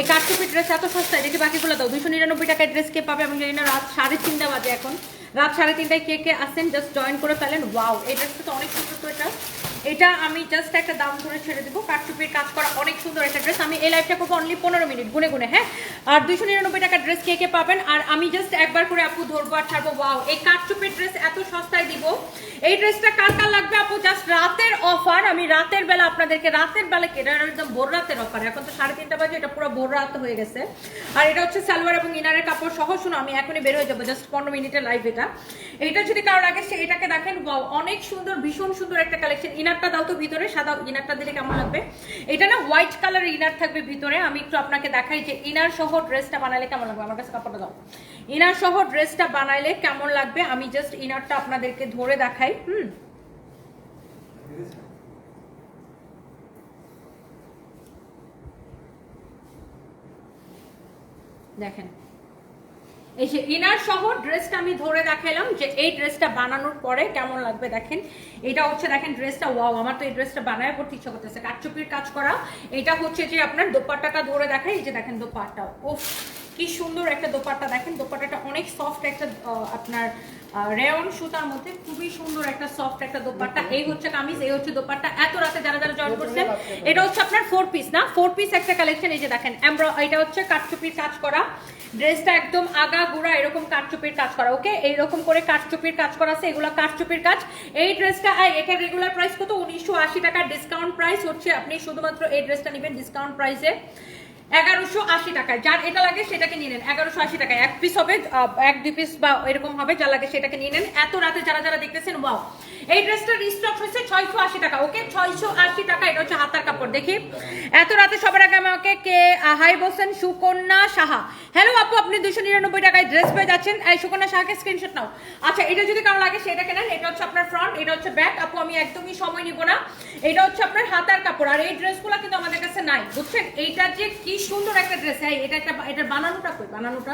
এই কাঠচুপি ড্রেস এত সস্তায় দেখি বাকিগুলো দাও দুশো নিরানব্বই টাকায় ড্রেস কে পাবে, আমি জানি না, রাত সাড়ে তিনটা বাজে এখন। রাত সাড়ে তিনটায় কে কে আসেন জাস্ট জয়েন করে ফেলেন। ওয়াও এই ড্রেসটা তো অনেক সুন্দর তো এটা। এটা আমি জাস্ট একটা দাম ধরে ছেড়ে দেবো। কাঠচুপির কাজ করা অনেক সুন্দর একটা ড্রেস আমি এই লাইফটা করব অনলি পনেরো মিনিট গুনে গুনে হ্যাঁ? আর দুশো নিরানব্বই টাকার ড্রেস কে কে পাবেন? আর আমি জাস্ট একবার করে আপু ধরবো আর ছাড়বো ওয়াও এই কাঠচুপির ড্রেস এত সস্তায় দিব। এই ড্রেসটা কার কার লাগবে আপু? জাস্ট রাতের অফার আমি রাতের বেলা আপনাদেরকে রাতের বেলা এটা একদম ভোর রাতের অফার এখন তো সাড়ে তিনটা বাজে এটা পুরো ভোর রাত হয়ে গেছে। আর এটা হচ্ছে সালোয়ার এবং ইনারের কাপড় সহ শুনো আমি এখনই বের হয়ে যাব জাস্ট পনেরো মিনিটের লাইভ এটা। এটা যদি কারও লাগে সে এটাকে দেখেন wow, অনেক সুন্দর ভীষণ সুন্দর একটা কালেকশন ইনারটা দাও তো ভিতরে, সাদা ইনারটা দিলে কেমন লাগবে? এটা না হোয়াইট কালারের ইনার থাকবে ভিতরে, আমি একটু আপনাকে দেখাই যে ইনার সহ ড্রেসটা বানালে কেমন লাগবে, আমার কাছে কাপড়টা দাও। ইনার সহ ড্রেসটা বানাইলে কেমন লাগবে, আমি জাস্ট ইনারটা আপনাদেরকে ধরে দেখাই, হুম? দেখেন এই যে ইনার সহ ড্রেসটা আমি ধরে দেখালাম যে এই ড্রেসটা বানানোর পরে কেমন লাগবে দেখেন। এটা হচ্ছে দেখেন ড্রেসটা, ওয়াও, আমার তো এই ড্রেসটা বানায় পড়তে ইচ্ছা করতেছে। কাঠচুপির কাজ করা, এটা হচ্ছে যে আপনার দোপাট্টাটা ধরে দেখাই, এই যে দেখেন দোপাট্টা। ও কি সুন্দর একটা দোপাট্টা দেখেন দোপাট্টাটা অনেক সফট একটা আপনার রেওন সুতার মধ্যে খুবই সুন্দর একটা সফট একটা দোপাট্টা। এই হচ্ছে কামিজ এই হচ্ছে দোপাট্টা। এত রাতে যারা যারা জয়েন করছেন এটা হচ্ছে আপনার ফোর পিস না? ফোর পিস একটা কালেকশন এই যে দেখেন এমব্র এটা হচ্ছে কাঠচুপির কাজ করা। ড্রেসটা একদম আগা গুড়া এরকম কাঠচুপির কাজ করা ওকে এইরকম করে কাঠচুপির কাজ করা আছে এগুলো কাঠচুপির কাজ। এই ড্রেসটা এটা রেগুলার প্রাইস কত? উনিশশো আশি টাকা ডিসকাউন্ট প্রাইস হচ্ছে আপনি শুধুমাত্র এই ড্রেসটা নেবেন ডিসকাউন্ট প্রাইসে এগারোশো আশি টাকায়। যার এটা লাগে সেটাকে নিয়ে নেন। এগারোশো আশি টাকায়। এক পিস হবে এক দুই পিস বা এরকম হবে যা লাগে সেটাকে নিয়ে নেন। এত রাতে যারা যারা দেখতেছেন, ওয়াও। এই ড্রেসটা রিস্টক হয়েছে ছয়শো আশি টাকা, ওকে? ছয়শো আশি টাকা, এটা হচ্ছে হাতার কাপড়, দেখি। এত রাতে সবার আগে আমাকে কে হাই বলছেন সুকন্যা সাহা। হ্যালো আপু, আপনি দুশো নিরানব্বই টাকায় ড্রেস পেয়ে যাচ্ছেন। এই সুকন্যা সাহাকে স্ক্রিনশট নাও। আচ্ছা এটা যদি কারও লাগে সেটাকে নেন। এটা হচ্ছে আপনার ফ্রন্ট এটা হচ্ছে ব্যাক আপু, আমি একদমই সময় নিব না। এটা হচ্ছে আপনার হাতার কাপড়। আর এই ড্রেসগুলো কিন্তু আমাদের কাছে নাই, বুঝছেন? এইটা যে কি সুন্দর একটা ড্রেস হ্যাঁ এটা একটা এটা বানানোটা কই? বানানোটা?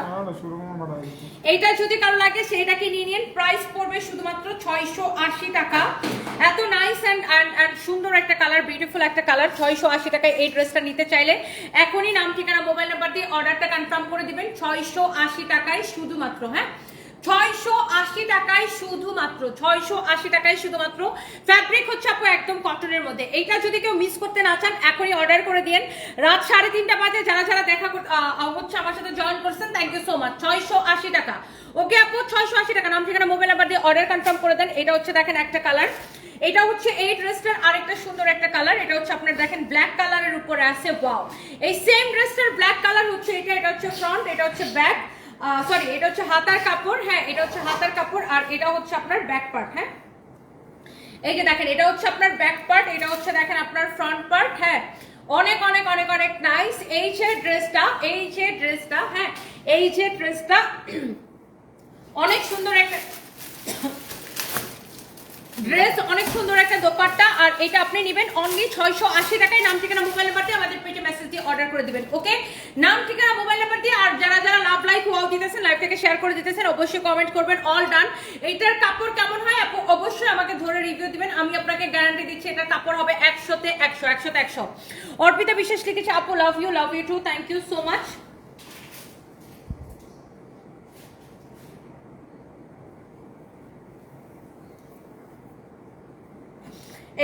এইটা যদি কারও লাগে সেটাকে নিয়ে নিন। প্রাইস পড়বে শুধুমাত্র ছয়শো আশি টাকা। এত নাইস অ্যান্ড অ্যান্ড সুন্দর একটা কালার বিউটিফুল একটা কালার ছয়শো আশি টাকায় এই ড্রেসটা নিতে চাইলে এখনই নাম ঠিকানা মোবাইল নাম্বার দিয়ে অর্ডারটা কনফার্ম করে দিবেন। ছয়শো আশি টাকায় শুধুমাত্র হ্যাঁ? ছয়শো আশি টাকায় শুধুমাত্র, ছয়শো আশি টাকায় শুধুমাত্র ফ্যাব্রিক হচ্ছে আপু একদম কটনের মধ্যে। এইটা যদি কেউ মিস করতে না চান, এখনই অর্ডার করে দিন রাত সাড়ে তিনটা বাজে, যারা যারা দেখা হচ্ছে আমার সাথে জয়েন করছেন থ্যাংক ইউ সো মাচ ছয়শো আশি টাকা। ওকে আপু, ছয়শো আশি টাকা। নাম, ঠিকানা মোবাইল নাম্বার দিয়ে অর্ডার কনফার্ম করে দেন। এটা হচ্ছে দেখেন একটা কালার এটা হচ্ছে এই ড্রেসটার আরেকটা সুন্দর একটা কালার এটা হচ্ছে আপনার দেখেন ব্ল্যাক কালারের উপরে আছে ওয়াও এই সেম ড্রেসটার ব্ল্যাক কালার হচ্ছে এটা এটা হচ্ছে ফ্রন্ট এটা হচ্ছে ব্যাক সরি এটা হচ্ছে হাতার কাপড় হ্যাঁ এটা হচ্ছে হাতার কাপড়, আর এটা হচ্ছে আপনার ব্যাক পার্ট হ্যাঁ। এই যে দেখেন, এটা হচ্ছে আপনার ব্যাক পার্ট এটা হচ্ছে দেখেন আপনার ফ্রন্ট পার্ট হ্যাঁ। অনেক অনেক অনেক অনেক নাইস এই যে ড্রেসটা এই যে ড্রেসটা হ্যাঁ এই যে ড্রেসটা অনেক সুন্দর একটা ড্রেস অনেক সুন্দর একটা দোপাট্টা, আর এটা আপনি নেবেন অনলি ছয়শো আশি টাকায়। নাম, ঠিকানা মোবাইল নাম্বার দিয়ে আমাদের পেজে মেসেজ দিয়ে অর্ডার করে দিবেন ওকে নাম, ঠিকানা মোবাইল নাম্বার দিয়ে আর যারা যারা লাভ লাইক ওয়াও দিতেছেন লাইভ থেকে শেয়ার করে দিতেছেন, অবশ্যই কমেন্ট করবেন অল ডান এইটার কাপড় কেমন হয় অবশ্যই আমাকে ধরে রিভিউ দিবেন, আমি আপনাকে গ্যারান্টি দিচ্ছি, এটা কাপড় হবে একশোতে একশো একশোতে একশো। অর্পিতা বিশেষ লিখেছে, আপু love you love you too thank you so much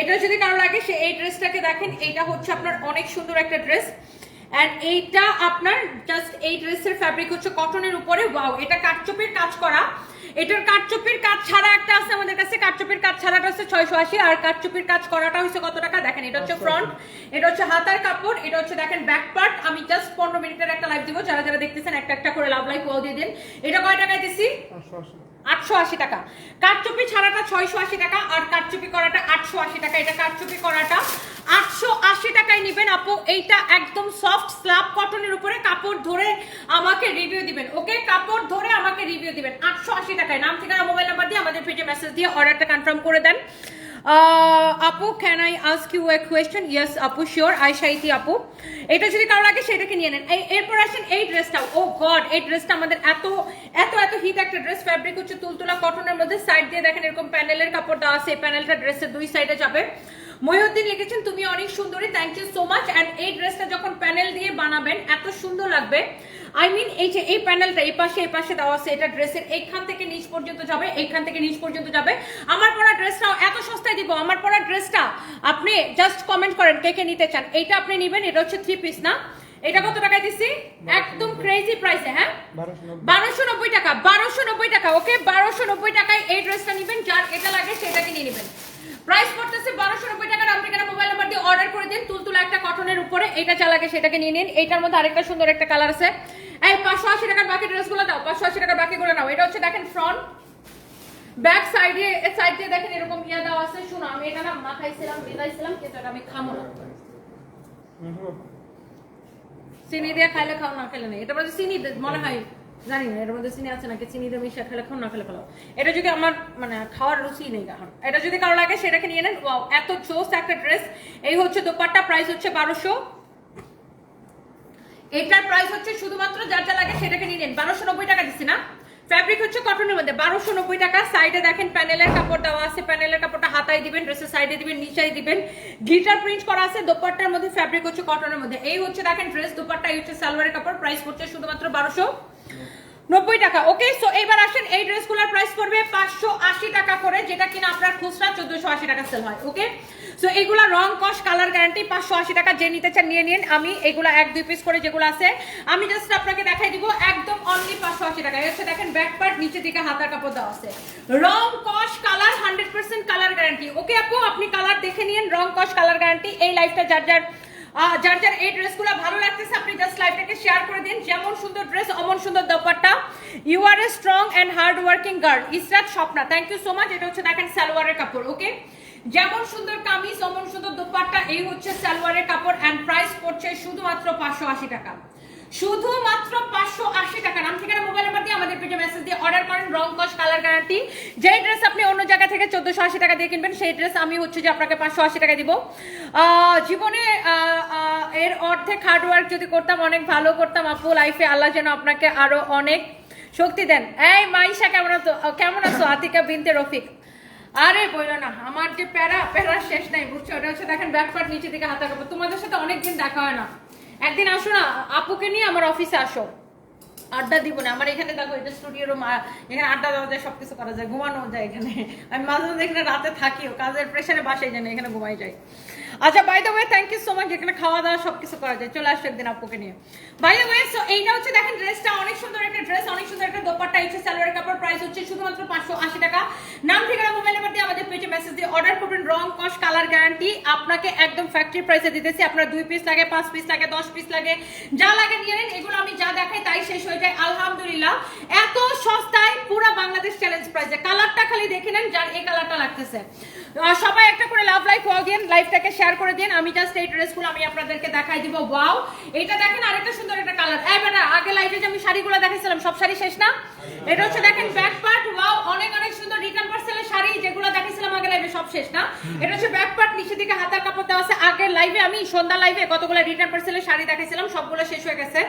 এটা যদি কারও লাগে সে এই ড্রেসটাকে দেখেন এটা হচ্ছে আপনার অনেক সুন্দর একটা ড্রেস। এন্ড এইটা আপনার জাস্ট এই ড্রেসের ফ্যাব্রিক হচ্ছে কটনের উপরে। ওয়াও এটা কাঠচুপির কাজ করা। এটার কাঠচুপির কাজ ছাড়া একটা আছে আমাদের কাছে। কাঠচুপির কাজ ছাড়াটা হচ্ছে ছয়শো আশি আর কাঠচুপির কাজ করাটা হচ্ছে কত টাকা? দেখেন এটা হচ্ছে ফ্রন্ট এটা হচ্ছে হাতার কাপড় এটা হচ্ছে দেখেন ব্যাক পার্ট আমি জাস্ট পনেরো মিনিটের একটা লাইভ দিব। যারা যারা দেখতেছেন একটা একটা করে লাভ লাইভ ওয়াও দিয়ে দিন। এটা কয় টাকায় দিছি? আটশো আশি টাকা। কারচুপি ছাড়াটা ছয়শো আশি টাকা আর কারচুপি করাটা আটশো আশি টাকা। এটা কারচুপি করাটা আটশো আশি টাকায় নেবেন আপু। এইটা একদম সফট স্লাব কটনের উপরে কাপড় ধরে আমাকে রিভিউ দিবেন ওকে কাপড় ধরে আমাকে রিভিউ দিবেন, আটশো আশি টাকায়। নাম, ঠিকানা মোবাইল নাম্বার দিয়ে আমাদের পেজে মেসেজ দিয়ে অর্ডারটা কনফার্ম করে দেন। আপু can I ask you a question yes আপু শিওর আই সাইতি আপু এটা যদি কারও লাগে, সেটাকে নিয়ে নেন। এই, এরপর আসেন এই ড্রেসটা ও গড এই ড্রেসটা আমাদের এত এত এত হিট একটা ড্রেস ফ্যাব্রিক হচ্ছে তুলতুলা কটনের মধ্যে। সাইড দিয়ে দেখেন এরকম প্যানেলের কাপড় দেওয়া আছে। এই প্যানেলটা ড্রেসের দুই সাইডে যাবে। মহিউদ্দিন লিখেছেন তুমি অনেক সুন্দরী thank you so much and এই ড্রেসটা যখন প্যানেল দিয়ে বানাবেন এত সুন্দর লাগবে। আই মিন এই যে এই প্যানেলটা এই পাশে এই পাশে দেওয়া আছে এটা ড্রেসের এইখান থেকে নিচ পর্যন্ত যাবে এইখান থেকে নিচ পর্যন্ত যাবে। আমার পরা ড্রেসটাও এত সস্তায় দিব আমার পরা ড্রেসটা আপনি জাস্ট কমেন্ট করেন কে কে নিতে চান। এইটা আপনি নেবেন এটা হচ্ছে থ্রি পিস না? এটা কত টাকায় দিচ্ছি একদম ক্রেজি প্রাইসে হ্যাঁ? বারোশো নব্বই টাকা বারোশো নব্বই টাকা ওকে? বারোশো নব্বই টাকায় এই ড্রেসটা নেবেন যার এটা লাগে সেটাকে নিয়ে নেবেন। প্রাইস পড়তেছে বারোশো নব্বই টাকার আপনি কেন মোবাইল নাম্বার দিয়ে অর্ডার করে দিন। তুলতুলা একটা কটনের উপরে। এটা চালাকে সেটাকে নিয়ে নিন। এটার মধ্যে আরেকটা সুন্দর একটা কালার আছে। এই পাঁচশো আশি টাকার বাকি ড্রেসগুলো দাও। পাঁচশো আশি টাকার বাকিগুলো নাও। এটা হচ্ছে দেখেন ফ্রন্ট ব্যাক সাইডে সাইড দিয়ে দেখেন এরকম ইয়া দেওয়া আছে। শুনো আমি এটা না মাখাইছিলাম বেদাইছিলাম কিন্তু এটা আমি খামো না। চিনি দিয়ে খাইলে খাও না খেলে নেই। এটা চিনি মনে হয় জানি না, এর মধ্যে চিনি আছে নাকি? চিনি দিয়ে মিশিয়ে খেলে খাও, না খেলে খাও। এটা যদি আমার মানে খাওয়ার রুচি নেই এখন এটা যদি কারও লাগে, সেটাকে নিয়ে নেন। ওয়াও, এত জোস একটা ড্রেস এই হচ্ছে দোপাট্টা প্রাইস হচ্ছে বারোশো। এটার প্রাইস হচ্ছে শুধুমাত্র যার যা লাগে সেটাকে নিয়ে নেন। বারোশো নব্বই টাকা দিচ্ছি না। ফ্যাব্রিক হচ্ছে কটনের মধ্যে। বারোশো নব্বই টাকা। সাইডে দেখেন প্যানেলের কাপড় দেওয়া আছে। প্যানেলের কাপড়টা হাতায় দিবেন ড্রেসের সাইডে দিবেন, নিচাই দিবেন। গিটার প্রিন্ট করা আছে, দোপাট্টার মধ্যে ফ্যাব্রিক হচ্ছে কটনের মধ্যে। এই হচ্ছে, দেখেন ড্রেস দোপাট্টা হচ্ছে সালোয়ারের কাপড়। প্রাইস পড়ছে শুধুমাত্র বারোশো। নব্বই টাকা। ওকে সো এবার আসেন, এই ড্রেসগুলোর প্রাইস পড়বে পাঁচশো আশি টাকা করে, যেটা কিনা আপনার খুচরা চোদ্দশো আশি টাকা সেল হয় ওকে সো এগুলা রং, কস কালার গ্যারান্টি পাঁচশো আশি টাকা যে নিতে চান নিয়ে নিন। আমি এগুলা এক, দুই পিস করে যেগুলো আছে, আমি জাস্ট আপনাকে দেখাই দিব, একদম অনলি পাঁচশো আশি টাকা। হচ্ছে দেখেন ব্যাক পার্ট নিচে দিকে হাতার কাপড় দেওয়া আছে। রং, কস colour hundred percent colour guarantee okay আপু? আপনি কালার দেখে নিন, রং, কস কালার গ্যারান্টি এই লাইফটা যার যার যার যার এই ড্রেসগুলো ভালো লাগতেছে, আপনি জাস্ট লাইভটাকে শেয়ার করে দিন। যেমন সুন্দর ড্রেস অমন সুন্দর dupatta. You are a strong and hard working girl Israt Swapna thank you so much এটা হচ্ছে দেখেন সালোয়ারের কাপড় ওকে যেমন সুন্দর কামিজ, অমন সুন্দর দোপাট্টা, এই হচ্ছে সালোয়ারের কাপড়। অ্যান্ড প্রাইস পড়ছে শুধুমাত্র পাঁচশো আশি টাকা। শুধুমাত্র পাঁচশো আশি টাকা। নাম, ঠিকানা, মোবাইল নাম্বার দিয়ে আমাদের পেজে মেসেজ দিয়ে অর্ডার করেন রং কস কালার গ্যারান্টি যেই ড্রেস আপনি অন্য জায়গা থেকে চোদ্দশো আশি টাকা দিয়ে কিনবেন, সেই ড্রেস আমি হচ্ছে যে আপনাকে পাঁচশো আশি টাকা দিব। জীবনে এর অর্ধেক হার্ডওয়ার্ক যদি করতাম, অনেক ভালো করতাম, আপু লাইফে আল্লাহ যেন আপনাকে আরও অনেক শক্তি দেন। এই মাইশা, কেমন আছো? কেমন আছো? আতিকা বিনতে রফিক। আরে বলল না, আমার যে প্যারা প্যারা শেষ নাই, বুঝছ? ওটা হচ্ছে দেখেন ব্যাক পার্ট নিচে দিকে হাতা কাপড় তোমাদের সাথে অনেকদিন দেখা হয় না। একদিন আসো না আপুকে নিয়ে আমার অফিসে আসো। আড্ডা দিব না। আমার এখানে দেখো, এটা স্টুডিও রুম এখানে আড্ডা দেওয়া যায়, সবকিছু করা যায়, ঘুমানো যায় এখানে। আমি মাঝে মাঝে এখানে রাতে থাকিও, কাজের প্রেশারে বাসায় জানি এখানে ঘুমাই যাই। আচ্ছা by the way thank you so much এখানে খাওয়া দাওয়া সবকিছু করা যায়। চলে আসো একদিন আপুকে নিয়ে। বাই দ্য ওয়ে সো এইটা হচ্ছে, দেখেন ড্রেসটা অনেক সুন্দর একটা ড্রেস অনেক সুন্দর একটা দোপাট্টা। হচ্ছে সালোয়ার কাপড় প্রাইস হচ্ছে শুধুমাত্র পাঁচশো আশি টাকা। নাম, ঠিকানা মোবাইল নাম্বার দিয়ে আমাদের পেজে মেসেজ দিয়ে অর্ডার করবেন। রং কস কালার গ্যারান্টি আপনাকে একদম ফ্যাক্টরি প্রাইসে দিতেছি। আপনার দুই পিস লাগে, পাঁচ পিস লাগে, দশ পিস লাগে। যা লাগে নিয়ে নেন। এগুলো আমি যা দেখাই তাই শেষ হয়ে যায় আলহামদুলিল্লাহ। এত সস্তায় পুরো বাংলাদেশ চ্যালেঞ্জ প্রাইসে কালারটা খালি দেখে নেন যার এই কালারটা লাগতেছে। সবাই একটা করে লাভ লাইক দিন লাইভটাকে শেয়ার করে দিন। আমি জাস্ট এই ড্রেসগুলো আমি আপনাদেরকে দেখাই দিব। ওয়াও এটা দেখেন আরেকটা সুন্দর একটা কালার এই বেটা, আগে লাইভে যে আমি শাড়িগুলো দেখাইছিলাম, সব শাড়ি শেষ না? এটা হচ্ছে দেখেন ব্যাক পার্ট ওয়াও অনেক অনেক সুন্দর রিটার্ন পার্সেলের শাড়ি যেগুলো দেখাইছিলাম আগে লাইভে সব শেষ না? এটা হচ্ছে ব্যাক পার্ট নিচে দিকে হাতার কাপড় দেওয়া আছে। আগের লাইভে আমি সন্ধ্যা লাইভে কতগুলো রিটার্ন পার্সেলের শাড়ি দেখাইছিলাম, সবগুলো শেষ হয়ে গেছে।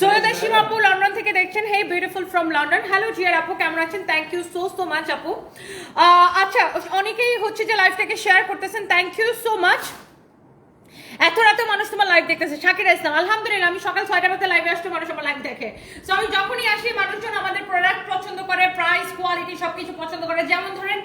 সৈয়দা শিবা আপু লন্ডন থেকে দেখছেন hey beautiful from London hello জিয়ার আপু, কেমন আছেন? Thank you so so much আপু। আচ্ছা অনেকেই হচ্ছে যে লাইভটাকে শেয়ার করতেছেন। থ্যাংক ইউ সো মাচ এত রাতে মানুষ তোমার লাইভ দেখতেছে। শাকিরা ইসলাম, আলহামদুলিল্লাহ, আমি সকাল ছয়টা বাজে লাইভে আসতে মানুষ আমার লাইভ দেখে। সো আমি যখনই আসি, মানুষজন আমাদের প্রোডাক্ট পছন্দ করে প্রাইস কোয়ালিটি সবকিছু পছন্দ করে। যেমন ধরেন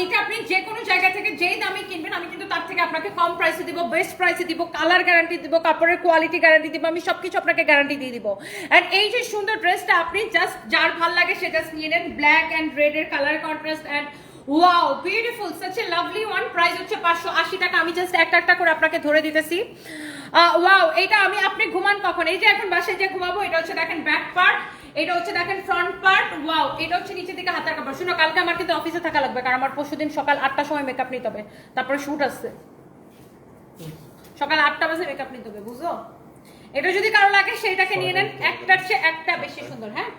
এইটা আপনি যে কোনো জায়গা থেকে যেই দামে কিনবেন, আমি কিন্তু তার থেকে আপনাকে কম প্রাইসে দিব বেস্ট প্রাইসে দিব কালার গ্যারান্টি দিব, কাপড়ের কোয়ালিটি গ্যারান্টি দিব, আমি সব কিছু আপনাকে গ্যারান্টি দিয়ে দিব। অ্যান্ড এই যে সুন্দর ড্রেসটা আপনি জাস্ট যার ভালো লাগে সে জাস্ট নিয়ে নেন ব্ল্যাক অ্যান্ড রেড এর colour contrast and wow beautiful such a lovely one price হচ্ছে পাঁচশো আশি টাকা, আমি জাস্ট একটা একটা করে আপনাকে ধরে দিতেছি। ওয়াও এটা আমি, আপনি ঘুমান কখন? এই যে এখন বাসায় যে ঘুমাবো, এটা হচ্ছে দেখেন ব্যাক পার্ট এটা হচ্ছে দেখেন ফ্রন্ট পার্ট ওয়াও এটা হচ্ছে নিচে দিকে হাতার কাপড়। শুনো কালকে আমার কিন্তু অফিসে থাকা লাগবে কারণ আমার পরশুদিন সকাল আটটার সময় মেকআপ নিতে হবে। তারপরে শুট আসছে। সকাল আটটা বাজে মেকআপ নিতে হবে বুঝছ? এটা যদি কারও লাগে সেটাকে নিয়ে নেন। একটার চেয়ে একটা বেশি সুন্দর হ্যাঁ?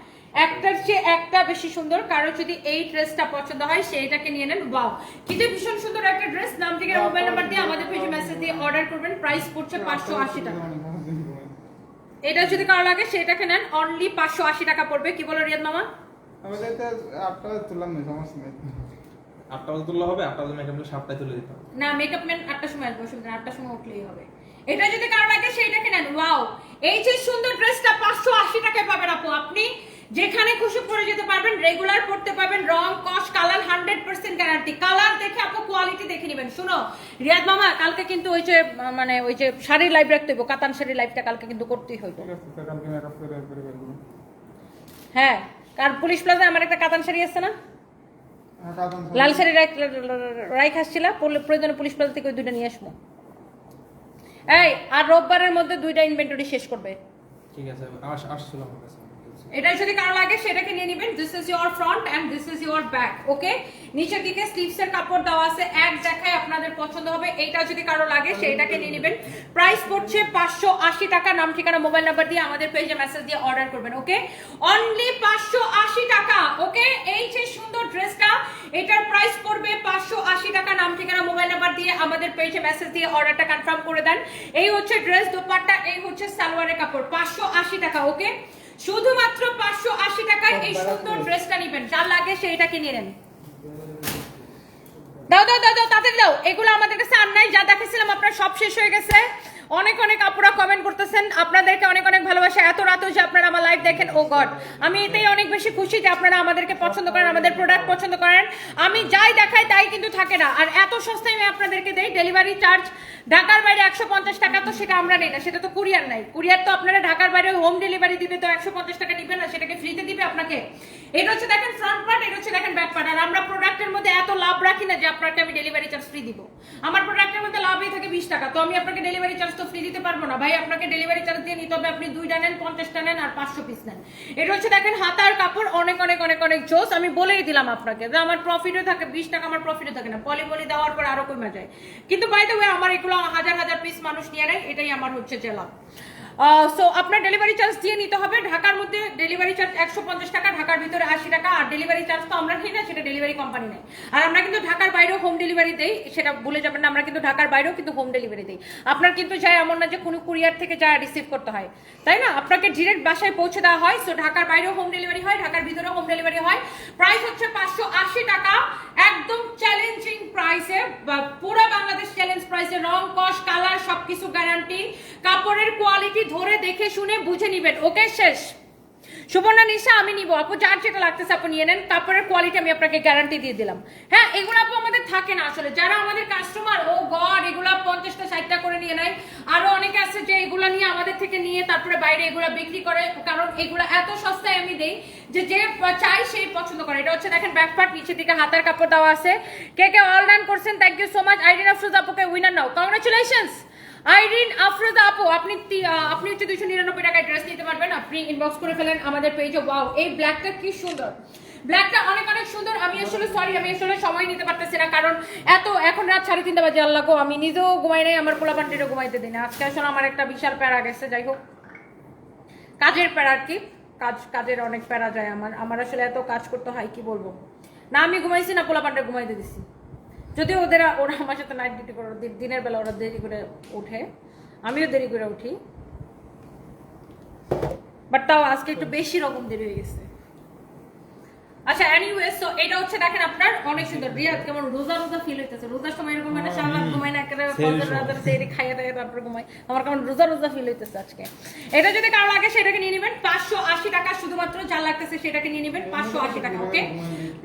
একটার চেয়ে একটা বেশি সুন্দর। কারও যদি এই ড্রেসটা পছন্দ হয় সেইটাকে নিয়ে নেন। ওয়াও কিন্তু ভীষণ সুন্দর একটা ড্রেস নাম থেকে মোবাইল নাম্বার দিয়ে আমাদের পেজে মেসেজ দিয়ে অর্ডার করবেন। প্রাইস পড়ছে পাঁচশো আশি টাকা। এটা যদি কারও লাগে সেটাকে নেন। অনলি পাঁচশো আশি টাকা পড়বে। কি বলো রিয়াদ মামা? আমাদের তো আটটা তুললাম না সমস্যা নেই। আটটা তুললে হবে আটটা মেকআপ সাতটায় তুলে দিতে হবে। না মেকআপ ম্যান আটটার সময় আসবে অসুবিধা আটটার সময় উঠলেই হবে। এটা যদি কারও লাগে সেইটাকে নেন। ওয়াও এই যে সুন্দর ড্রেসটা পাঁচশো আশি টাকায় পাবেন আপু। আপনি যেখানে খুশি পরে যেতে পারবেন রেগুলার পড়তে পারবেন রং কস কালার গ্যারান্টি কালার দেখে আপু কোয়ালিটি দেখে নেবেন। শুনো রিয়াদ মামা কালকে কিন্তু ওই যে মানে ওই যে শাড়ির লাইভ রাখতে হইব কাতান শাড়ির লাইভটা কালকে কিন্তু করতেই হইব। হ্যাঁ কার পুলিশ প্লাজায় আমার একটা কাতান শাড়ি আছে না? লাল শাড়ি রাই রাই খাসছিলা পরলে প্রয়োজনে পুলিশ প্লাজা থেকে ওই দুইটা নিয়ে আসব। এই আর রোববারের মধ্যে দুইটা ইনভেন্টরি শেষ করবে। ঠিক আছে আস আসছিল আমার কাছে। এটা যদি কারও লাগে, সেটাকে নিয়ে নেবেন। This is your front and this is your back okay নিচের দিকে স্লিভস এর কাপড় দেওয়া আছে, এক দেখায় আপনাদের পছন্দ হবে। এইটা যদি কারও লাগে, সেটাকে নিয়ে নেবেন। প্রাইস পড়ছে পাঁচশো আশি টাকা, নাম, ঠিকানা মোবাইল নাম্বার দিয়ে আমাদের পেজে মেসেজ দিয়ে অর্ডার করবেন ওকে অনলি পাঁচশো আশি টাকা ওকে এই যে সুন্দর ড্রেসটা, এটার প্রাইস পড়বে পাঁচশো আশি টাকা, নাম, ঠিকানা মোবাইল নাম্বার দিয়ে আমাদের পেজে মেসেজ দিয়ে অর্ডারটা কনফার্ম করে দেন। এই হচ্ছে ড্রেস দোপাট্টা, এই হচ্ছে সালোয়ারের কাপড়, পাঁচশো আশি টাকা ওকে শুধুমাত্র পাঁচশো আশি টাকায় এই সুন্দর ড্রেসটা নিবেন। যার লাগে সেইটা কিনে নেন। দাও দাও দাও দাও তাড়াতাড়ি দাও। এগুলো আমাদের কাছে আর নাই যা দেখেছিলাম আপনার সব শেষ হয়ে গেছে। অনেক অনেক আপুরা কমেন্ট করতেছেন আপনাদেরকে অনেক অনেক ভালোবাসা। এত রাতও যে আপনারা আমার লাইভ দেখেন ও গড। আমি এতেই অনেক বেশি খুশি যে আপনারা আমাদেরকে পছন্দ করেন আমাদের প্রোডাক্ট পছন্দ করেন। আমি যাই দেখাই তাই কিন্তু থাকে না। আর এত সস্তায় আমি আপনাদেরকে দেই ডেলিভারি চার্জ ঢাকার বাইরে একশো পঞ্চাশ টাকা তো সেটা আমরা নেই না, সেটা তো কুরিয়ার নাই। কুরিয়ার তো আপনারা ঢাকার বাইরে হোম ডেলিভারি দিবে তো একশো পঞ্চাশ টাকা নিবে না, সেটাকে ফ্রিতে দিবে আপনাকে। এটা হচ্ছে দেখেন ফ্রন্ট পার্ট এটা হচ্ছে দেখেন ব্যাক পার্ট আর আমরা প্রোডাক্টের মধ্যে এত লাভ রাখি না যে আপনাকে আমি ডেলিভারি চার্জ ফ্রি দিব। আমার প্রোডাক্টের মধ্যে লাভই থাকে বিশ টাকা, তো আমি আপনাকে ডেলিভারি চার্জ তো ফ্রি দিতে পারব না। ভাই, আপনাকে ডেলিভারি চার্জ দিয়ে নিতে হবে, আপনি দুইটা নেন পঞ্চাশটা নেন আর পাঁচশো পিস নেন। এটা হচ্ছে দেখেন হাতার কাপড়, অনেক অনেক অনেক অনেক জোস। আমি বলেই দিলাম আপনাকে যে আমার প্রফিটও থাকে, বিশ টাকা আমার প্রফিটও থাকে না। পলি পলি দেওয়ার পর আরও কমে যায়। কিন্তু বাই দ্য ওয়ে আমার এগুলো হাজার হাজার পিস মানুষ নিয়ে নেয় এটাই আমার হচ্ছে লাভ সো আপনার ডেলিভারি চার্জ দিয়ে নিতে হবে। ঢাকার মধ্যে ডেলিভারি চার্জ একশো পঞ্চাশ টাকা, ঢাকার ভিতরে আশি টাকা, আর ডেলিভারি চার্জ তো আমরা নিই না সেটা ডেলিভারি কোম্পানি নেয়। আর আমরা কিন্তু ঢাকার বাইরেও হোম ডেলিভারি দেই, সেটা ভুলে যাবেন না, আমরা কিন্তু ঢাকার বাইরেও কিন্তু হোম ডেলিভারি দিই। আপনার কিন্তু যায় এমন না যে কোনো কুরিয়ার থেকে যা রিসিভ করতে হয়। তাই না? আপনাকে ডিরেক্ট বাসায় পৌঁছে দেওয়া হয় সো ঢাকার বাইরেও হোম ডেলিভারি হয়, ঢাকার ভিতরেও হোম ডেলিভারি হয়। প্রাইস হচ্ছে পাঁচশো আশি টাকা। একদম চ্যালেঞ্জিং প্রাইসে পুরো বাংলাদেশ চ্যালেঞ্জ প্রাইসে রং, কস কালার সবকিছু গ্যারান্টি কাপড়ের কোয়ালিটি ধরে দেখে শুনে বুঝে নিবেন। ওকে, শেষ। সুবর্ণা, নিশা, আমি নিব। আপু, যার যেটা লাগতেছে আপনি নিয়ে নেন। কাপড়ের কোয়ালিটি আমি আপনাকে গ্যারান্টি দিয়ে দিলাম। হ্যাঁ এগুলো আপু আমাদের থাকে না আসলে। যারা আমাদের কাস্টমার ও গড এগুলো পঞ্চাশটা, ষাটটা করে নিয়ে নেয়। আরও অনেকে আছে যে এগুলা নিয়ে আমাদের থেকে নিয়ে তারপরে বাইরে এগুলো বিক্রি করে। কারণ এগুলো এত সস্তায় আমি দেই যে যে চাই সেই পছন্দ করে। এটা হচ্ছে দেখেন ব্যাক পার্ট নিচের দিকে হাতের কাপড় দেওয়া আছে। কে কে অল ডান করছেন thank you so much Aidin Afroz আপুকে winner now. Congratulations Irin Afroza আপু আপনি আপনি হচ্ছে দুইশো নিরানব্বই টাকায় ড্রেস নিতে পারবেন, আপনি ইনবক্স করে ফেলেন আমাদের পেজে ওয়াও এই ব্ল্যাকটা কি সুন্দর। ব্ল্যাকটা অনেক অনেক সুন্দর। আমি আসলে সরি আমি আসলে সময় নিতে পারতেছি না, কারণ এত, এখন রাত সাড়ে তিনটা বাজে, আল্লাহ গো, আমি নিজেও ঘুমাই নাই, আমার পোলা পান্টিরও ঘুমাইতে দিই না। আজকে আসলে আমার একটা বিশাল প্যারা গেছে, যাই হোক। কাজের প্যারা আর কি। কাজ, কাজের অনেক প্যারা যায় আমার। আমার আসলে এত কাজ করতে হয়, কি বলব? না, আমি ঘুমাইছি না, পোলা পান্ডে ঘুমাইতে দিছি। যদিও ওদের, ওরা আমার সাথে নাইট ডিউটি করে দিনের বেলা ওরা দেরি করে ওঠে। আমিও দেরি করে উঠি। বাট তাও আজকে একটু বেশি রকম দেরি হয়ে গেছে। আচ্ছা এনিওয়ে সো এটা হচ্ছে দেখেন আপনার অনেক সুন্দর। রিয়াদ কেমন রোজা রোজা ফিল হইতেছে। রোজার সময় এরকম হয় না সারা ঘুমাই না একেবারে ফজর রাতের সেরি খাইয়ে টাইয়ে তারপরে ঘুমাই আমার কেমন রোজা রোজা ফিল হইতেছে আজকে। এটা যদি কারও লাগে সেটাকে নিয়ে নেবেন। পাঁচশো আশি টাকা শুধুমাত্র যা লাগতেছে সেটাকে নিয়ে নেবেন। পাঁচশো আশি টাকা ওকে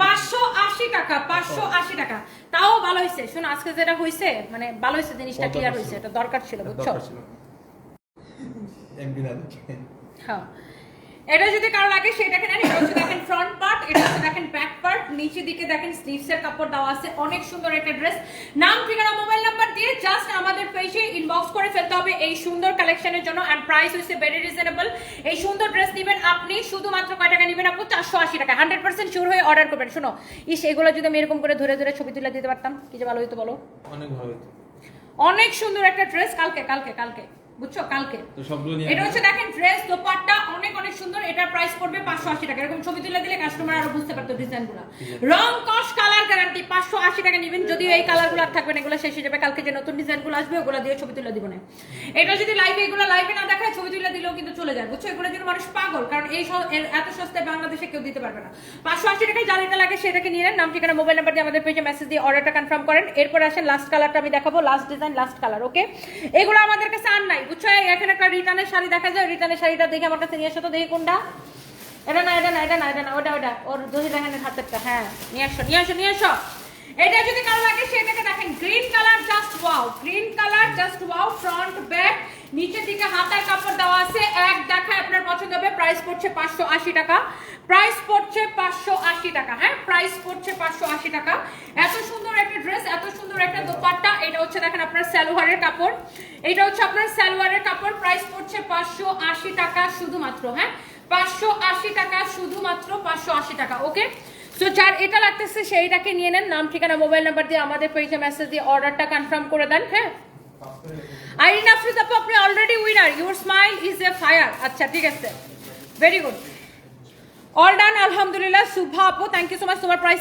পাঁচশো আশি টাকা পাঁচশো আশি টাকা। তাও ভালো হয়েছে শোনো আজকে যেটা হয়েছে মানে ভালো হয়েছে জিনিসটা ক্লিয়ার হয়েছে এটা দরকার ছিল বুঝছ? হ্যাঁ। এটা যদি কারও লাগে সেটাকে নেন এটা হচ্ছে দেখেন ফ্রন্ট পার্ট এটা হচ্ছে দেখেন ব্যাক পার্ট নিচে দিকে দেখেন স্লিভস এর কাপড় দেওয়া আছে অনেক সুন্দর একটা ড্রেস নাম ঠিকানা মোবাইল নাম্বার দিয়ে জাস্ট আমাদের পেজে ইনবক্স করে ফেলতে হবে এই সুন্দর কালেকশনের জন্য এন্ড প্রাইস হচ্ছে ভেরি রিজনেবল এই সুন্দর ড্রেস নেবেন আপনি শুধুমাত্র কয় টাকা নেবেন আপু? চারশো আশি টাকা হান্ড্রেড পার্সেন্ট শিওর হয়ে অর্ডার করবেন। শোনো ইস এগুলো যদি আমি এরকম করে ধরে ধরে ছবি তুলে দিতে পারতাম কি যে ভালো হইতো বলো? অনেক ভালো হতো অনেক সুন্দর একটা ড্রেস কালকে কালকে কালকে। বুঝছ? কালকে। এটা হচ্ছে দেখেন ড্রেস দোপাট্টা অনেক অনেক সুন্দর। এটার প্রাইস পড়বে পাঁচশো আশি টাকা। এরকম ছবি তুলে দিলে কাস্টমার আরও বুঝতে পারতো ডিজাইনগুলো রং কস কালার গ্যারান্টি পাঁচশো আশি টাকা নেবেন। যদিও এই কালারগুলো আর থাকবে না এগুলো শেষ হয়ে যাবে। কালকে যে নতুন ডিজাইনগুলো আসবে ওগুলো দিয়ে ছবি তুলে দিব না। এটা যদি লাইভে এগুলো লাইভে না দেখায় ছবি তুলে দিলেও কিন্তু চলে যায়। বুঝছ? এগুলো জন্য মানুষ পাগল। কারণ এই এত সস্তায় বাংলাদেশে কেউ দিতে পারবে না। পাঁচশো আশি টাকায় যা যেটা লাগে সেটাকে নিয়ে নেন। নাম ঠিকানা মোবাইল নাম্বার দিয়ে আমাদের পেজে মেসেজ দিয়ে অর্ডারটা কনফার্ম করেন। এরপর আসেন লাস্ট কালারটা আমি দেখাবো। Last design last colour okay এগুলো আমাদের কাছে আর নাই একটা রিটার্নের শাড়ি দেখা যায়, রিটার্নের শাড়িটা দেখে আমার কাছে নিয়ে আসো তো, দেখি কোনটা। এটা না এটা না এটা না এটা না, ওটা ওটা। ওর দহি দেখেন হাতেরটা হ্যাঁ নিয়ে আসো নিয়ে আসো নিয়ে আসো এটা যদি কালো লাগে, সেটাকে দেখেন, green colour wow green colour just wow front back নিচের দিকে হাতার কাপড় দেওয়া আছে, এক দেখায় আপনার পছন্দ হবে প্রাইস পড়ছে পাঁচশো আশি টাকা। প্রাইস পড়ছে পাঁচশো আশি টাকা হ্যাঁ? প্রাইস পড়ছে পাঁচশো আশি টাকা। এত সুন্দর একটা ড্রেস এত সুন্দর একটা দোপাট্টা, এটা হচ্ছে দেখেন আপনার সালোয়ারের কাপড়। এটা হচ্ছে আপনার সালোয়ারের কাপড় প্রাইস পড়ছে পাঁচশো আশি টাকা শুধুমাত্র হ্যাঁ? পাঁচশো আশি টাকা শুধুমাত্র পাঁচশো আশি টাকা ওকে সো যার এটা লাগতেছে সেইটাকে নিয়ে নেন। নাম, ঠিকানা, মোবাইল নাম্বার দিয়ে আমাদের পেজে মেসেজ দিয়ে অর্ডারটা কনফার্ম করে দেন হ্যাঁ? আইরিন আফরিদ আপু, আপনি already winner your smile is a fire আচ্ছা ঠিক আছে। ভেরি গুড অল ডান আলহামদুলিল্লাহ। শুভা আপু থ্যাংক ইউ সো মাচ তোমার প্রাইস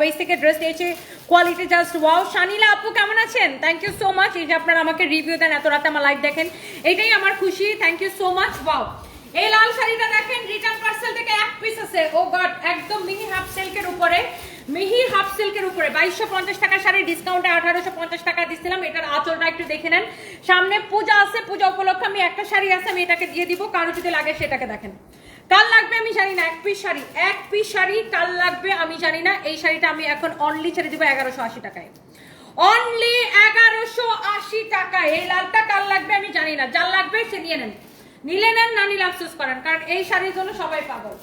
পেজ থেকে ড্রেস নিয়েছে কোয়ালিটি জাস্ট ওয়াও শানিলা আপু, কেমন আছেন? থ্যাংক ইউ সো মাচ এই যে আপনারা আমাকে রিভিউ দেন, এত রাতে আমার লাইভ দেখেন। এটাই আমার খুশি। Thank you so much wow এই লাল শাড়িটা দেখেন রিটার্ন পার্সেল থেকে এক পিস আছে। ও গড একদম মিহি হাফ সিল্কের উপরে, মিহি হাফ সিল্কের উপরে। বাইশশো পঞ্চাশ টাকা শাড়ি ডিসকাউন্টে আঠারোশো পঞ্চাশ টাকা দিচ্ছিলাম এটার আঁচলটা একটু দেখে নেন। সামনে পূজা আছে, পূজা উপলক্ষে আমি একটা শাড়ি আছে, আমি এটাকে দিয়ে দিব, কারও যদি লাগে সেটাকে দেখেন। কাল লাগবে আমি জানি না, এক পিস শাড়ি, এক পিস শাড়ি কাল লাগবে আমি জানি না, এই শাড়িটা আমি এখন অনলি ছেড়ে দিব এগারোশো আশি টাকায়। অনলি এগারোশো আশি টাকায়, এই লালটা কাল লাগবে আমি জানি না, যার লাগবে সে নিয়ে নেন। নিলে নেন না নিলে আফসোস করেন কারণ এই শাড়ির জন্য সবাই পাগল।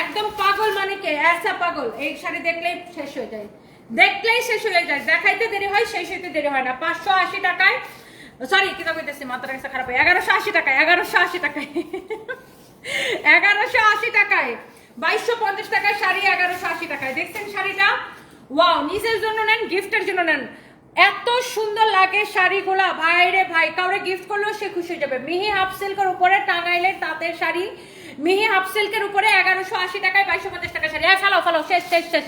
একদম পাগল মানে কে? এসা পাগল। এই শাড়ি দেখলেই শেষ হয়ে যায়। দেখলেই শেষ হয়ে যায়। দেখাইতে দেরি হয়, শেষ হইতে দেরি হয় না। পাঁচশো আশি টাকায় সরি কি কইতেছি মাথাটা কাছে খারাপ হয় এগারোশো আশি টাকায়, এগারোশো আশি টাকায়। এগারোশো আশি টাকায়, বাইশশো পঞ্চাশ টাকায় শাড়ি এগারোশো আশি টাকায়। দেখছেন শাড়িটা? ওয়াও, নিজের জন্য নেন, গিফটের জন্য নেন। এত সুন্দর লাগে শাড়িগুলা। ভাই রে ভাই, কাউরে গিফট করলেও সে খুশি হয়ে যাবে। মিহি হাফ সিল্কের উপরে টাঙ্গাইলে তাঁতের শাড়ি। মিহি হাফ সিল্কের উপরে এগারোশো আশি টাকায় বাইশশো পঞ্চাশ টাকা শাড়ি। হ্যাঁ ফেলো ফেলো, শেষ শেষ শেষ।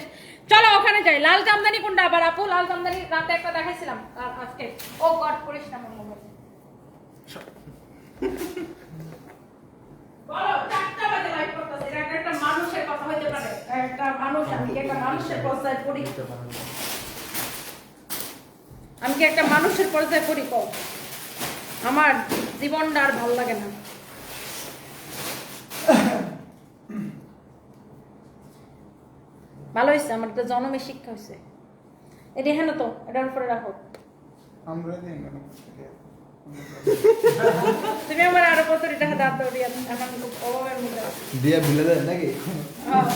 চলো ওখানে যাই। লাল জামদানি কোনটা? আবার আপু, লাল জামদানি রাতে একটা দেখাইছিলাম আজকে। ও গড করিস না আমার মোবাইল। মানুষের কথা হইতে পারে। একটা মানুষ, আমি একটা মানুষের পর্যায়ে পড়ি। আমি কি একটা মানুষের পর্যায়ে পড়ি কও? আমার জীবনটা আর ভালো লাগে না। ভালো হয়েছে আমার তো জন্মে শিক্ষা হয়েছে এটা হেন তো এটার উপরে রাখো। আমরা তুমি আমার আরও কত টাকা দাঁত দৌড়িয়ে খুব অভাবের মধ্যে দিয়া ভুলে দেন নাকি? আহ,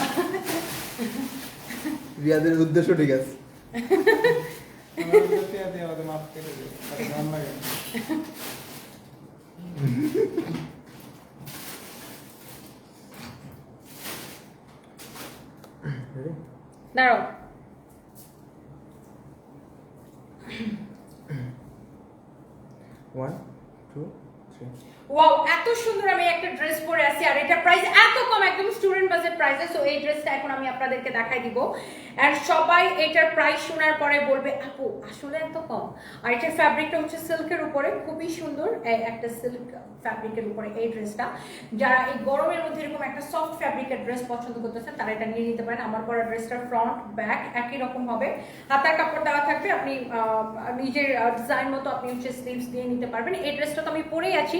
রিয়াদের উদ্দেশ্য ঠিক আছে। আমাদের টিয়া দিয়ে আমাদের মাফ করে দিও তাতে ভালো লাগে না। দাঁড়াও ওয়ান টু থ্রি ওয়াও এত সুন্দর আমি একটা ড্রেস পরে আছি আর এটা প্রাইস এত কম, একদম স্টুডেন্ট বাজেট প্রাইসে সো এই ড্রেসটা এখন আমি আপনাদেরকে দেখাই দিব। আর সবাই এটার প্রাইস শোনার পরে বলবে, আপু, আসলে এত কম। আর এটার ফ্যাব্রিকটা হচ্ছে সিল্কের উপরে, খুবই সুন্দর একটা সিল্ক ফ্যাব্রিকের উপরে এই ড্রেসটা। যারা এই গরমের মধ্যে এরকম একটা সফট ফ্যাব্রিকের ড্রেস পছন্দ করতেছেন, তারা এটা নিয়ে নিতে পারেন। আমার পরা ড্রেসটার ফ্রন্ট ব্যাক একই রকম হবে। হাতার কাপড় দেওয়া থাকবে, আপনি নিজের ডিজাইন মতো আপনি হচ্ছে স্লিভস দিয়ে নিতে পারবেন। এই ড্রেসটা তো আমি পরেই আছি।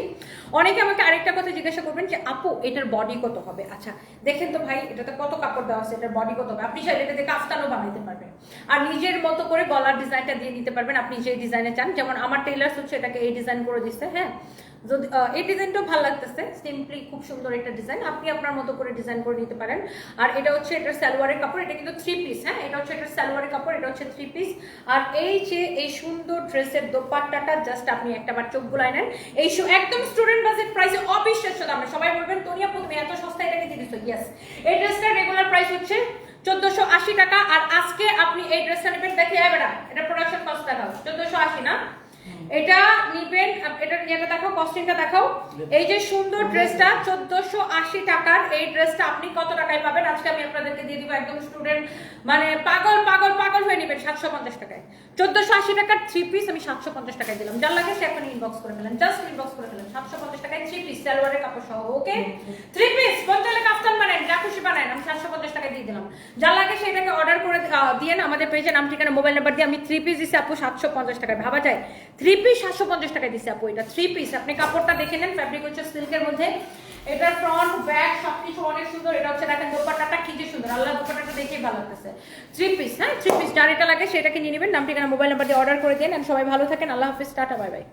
অনেকে আমাকে আরেকটা কথা জিজ্ঞাসা করবেন যে, আপু, এটার বডি কত হবে? আচ্ছা দেখেন তো ভাই, এটাতে কত কাপড় দেওয়া আছে? এটার বডি কত হবে? আপনি চাইলে এটাতে কাফতানও বানাইতে পারবেন। আর নিজের মতো করে গলার ডিজাইনটা দিয়ে নিতে পারবেন। আপনি যে ডিজাইনে চান, যেমন আমার টেলার্স হচ্ছে এটাকে এই ডিজাইন করে দিচ্ছে হ্যাঁ? যদি এই ডিজাইনটাও ভালো লাগতেছে। সিম্পলি খুব সুন্দর একটা ডিজাইন। আপনি আপনার মতো করে ডিজাইন করে নিতে পারেন। আর এটা হচ্ছে, এটা সালোয়ারের কাপড়, এটা কিন্তু থ্রি পিস হ্যাঁ? এটা হচ্ছে, এটা সালোয়ারের কাপড়, এটা হচ্ছে থ্রি পিস আর এই যে, এই সুন্দর ড্রেসের দোপাট্টাটা জাস্ট আপনি একটা বার চোখ বুলাই নেন। এই একদম স্টুডেন্ট বাজেট প্রাইসে অবিশ্বাস্য দামে। সবাই বলবেন তোনিয়া তুমি এত সস্তায় এটাকে দিয়ে দিচ্ছ ইয়েস এই ড্রেসটার রেগুলার প্রাইস হচ্ছে চোদ্দশো আশি টাকা। আর আজকে আপনি এই ড্রেসটা নেবেন, দেখে এবার এটা প্রোডাকশন কস্ট দেখাও চোদ্দশো আশি, না? এটা নিবেন এটা এটা দেখাও কস্টিংটা দেখাও। এই যে সুন্দর ড্রেসটা চোদ্দশো আশি টাকার এই ড্রেসটা আপনি কত টাকায় পাবেন? আজকে আমি আপনাদেরকে দিয়ে দিব একদম স্টুডেন্ট মানে পাগল পাগল পাগল হয়ে নেবেন সাতশো পঞ্চাশ টাকায়। চোদ্দশো আশি টাকার পিস আমি সাতশো পঞ্চাশ টাকায় দিলাম। যার লাগে সে এখন ইনবক্স করে ফেলেন জাস্ট ইনবক্স করে ফেলেন। সাতশো পঞ্চাশ টাকায় থ্রি পিস সালোয়ারের কাপড় সহ ওকে থ্রি পিস পঞ্চালে কাফতান যা খুশি বানান আমি সাতশো পঞ্চাশ টাকায় দিয়ে দিলাম। যার লাগে সেটাকে অর্ডার করে দিয়ে আমাদের পেজে নাম, ঠিকানা মোবাইল নাম্বার দিয়ে আমি থ্রি পিস আপু, সাতশো পঞ্চাশ টাকায়। ভাবা যায়? থ্রি পিস সাতশো পঞ্চাশ টাকায় দিচ্ছে আপু, এটা থ্রি পিস আপনি কাপড়টা দেখে নেন ফ্যাব্রিক হচ্ছে সিল্কের মধ্যে। এটা ফ্রন্ট ব্যাক সবকিছু অনেক সুন্দর। এটা হচ্ছে দেখেন দোপাট্টাটা কি যে সুন্দর। আল্লাহ দোপাট্টাটা দেখেই ভালো লাগতেছে। থ্রি পিস হ্যাঁ? থ্রি পিস যার এটা লাগে সেটাকে নিয়ে নেবেন। নাম, ঠিকানা, মোবাইল নাম্বার দিয়ে অর্ডার করে দিন। সবাই ভালো থাকেন। আল্লাহ হাফিজ। Tata, bye bye.